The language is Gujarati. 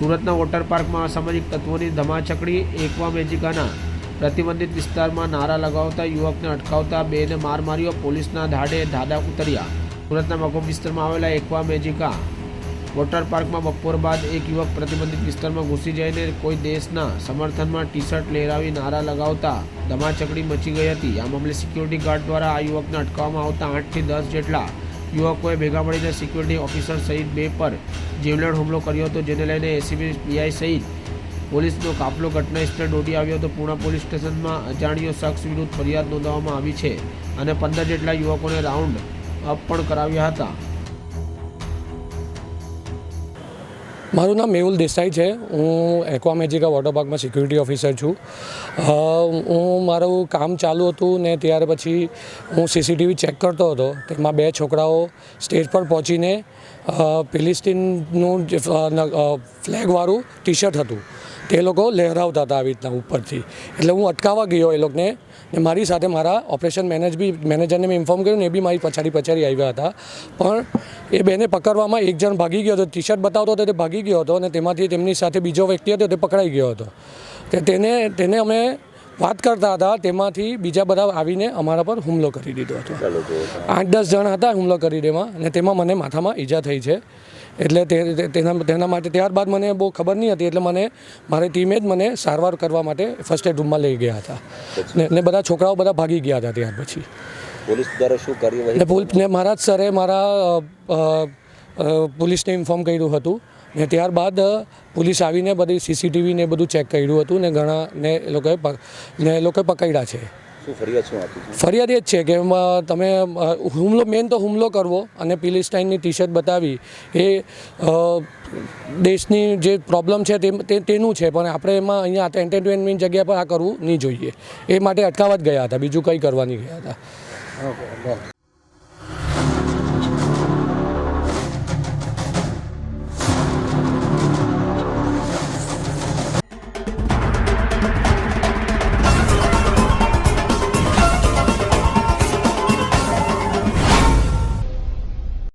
સુરતના વોટર પાર્કમાં અસામાજિક તત્વોની ધમાચકડી, એકવા મેજિકાના પ્રતિબંધિત વિસ્તારમાં નારા લગાવતા યુવકને અટકાવતા બેને માર માર્યો પોલીસના ધાડે ધાડા ઉતર્યા. સુરતના મકોબ વિસ્તારમાં આવેલા એકવા મેજિકા વોટર પાર્કમાં બપોર બાદ એક યુવક પ્રતિબંધિત વિસ્તારમાં ઘૂસી જઈને કોઈ દેશના સમર્થનમાં ટી શર્ટ લહેરાવી નારા લગાવતા ધમાચકડી મચી ગઈ હતી. આ મામલે સિક્યુરિટી ગાર્ડ દ્વારા આ યુવકને અટકાવવામાં આવતા આઠથી દસ જેટલા યુવકોએ ભેગા મળીને સિક્યુરિટી ઓફિસર સહિત બે પર જીવલેણ હુમલો કર્યો હતો, જેને લઈને એસીબી, પીઆઈ સહિત પોલીસનો કાફલો ઘટના સ્થળે દોડી આવ્યો હતો. પૂણા પોલીસ સ્ટેશનમાં અજાણ્યો શખ્સ વિરુદ્ધ ફરિયાદ નોંધવામાં આવી છે અને પંદર જેટલા યુવકોને રાઉન્ડ અપ પણ કરાવ્યા હતા. મારું નામ મેહુલ દેસાઈ છે. હું Aqua Magica water security officer છું. હું મારું કામ ચાલુ હતું ને ત્યાર પછી હું સીસીટીવી ચેક કરતો હતો તેમાં બે છોકરાઓ સ્ટેજ પર પહોંચીને ફિલિસ્તીનનું ફ્લેગવાળું ટી શર્ટ હતું. તે લોકો લહેરાવતા હતા આવી રીતના ઉપરથી. એટલે હું અટકાવવા ગયો એ લોકોને ને મારી સાથે મારા ઓપરેશન મેનેજ બી, મેનેજરને મેં ઇન્ફોર્મ કર્યું ને એ બી મારી પછાડી પછાડી આવ્યા હતા. પણ એ બેને પકડવામાં એક જણ ભાગી ગયો હતો ટી શર્ટ બતાવતો હતો તે ભાગી ગયો હતો અને તેમાંથી તેમની સાથે બીજો વ્યક્તિ હતો તે પકડાઈ ગયો હતો. તે તેને તેને અમે વાત કરતા હતા તેમાંથી બીજા બધા આવીને અમારા પર હુમલો કરી દીધો હતો. આઠ દસ જણ હતા હુમલો કરી દેમાં અને તેમાં મને માથામાં ઈજા થઈ છે. એટલે તેના તેના માટે ત્યારબાદ મને બહુ ખબર નહીં હતી એટલે મને મારી ટીમે જ મને સારવાર કરવા માટે ફર્સ્ટ એડ રૂમમાં લઈ ગયા હતા. ને બધા છોકરાઓ બધા ભાગી ગયા હતા ત્યાર પછી. પોલીસ દ્વારા શું કર્યું ને મારા જ સરે મારા પોલીસને ઇન્ફોર્મ કર્યું હતું ને ત્યારબાદ પોલીસ આવીને બધી સીસીટીવી ને બધું ચેક કર્યું હતું ને ઘણા ને એ લોકોએ ને એ લોકોએ પકડ્યા છે. ફરિયાદ એ જ છે કે તમે હુમલો મેન તો હુમલો કરવો અને પિલિસ્ટાઇનની ટી શર્ટ બતાવી એ દેશની જે પ્રોબ્લેમ છે તે તે- તેનું છે પણ આપણે એમાં અહીંયા એન્ટરટેનમેન્ટ જગ્યા પર આ કરવું નહીં જોઈએ. એ માટે અટકાવવા જ ગયા હતા બીજું કંઈ કરવા નહીં ગયા હતા.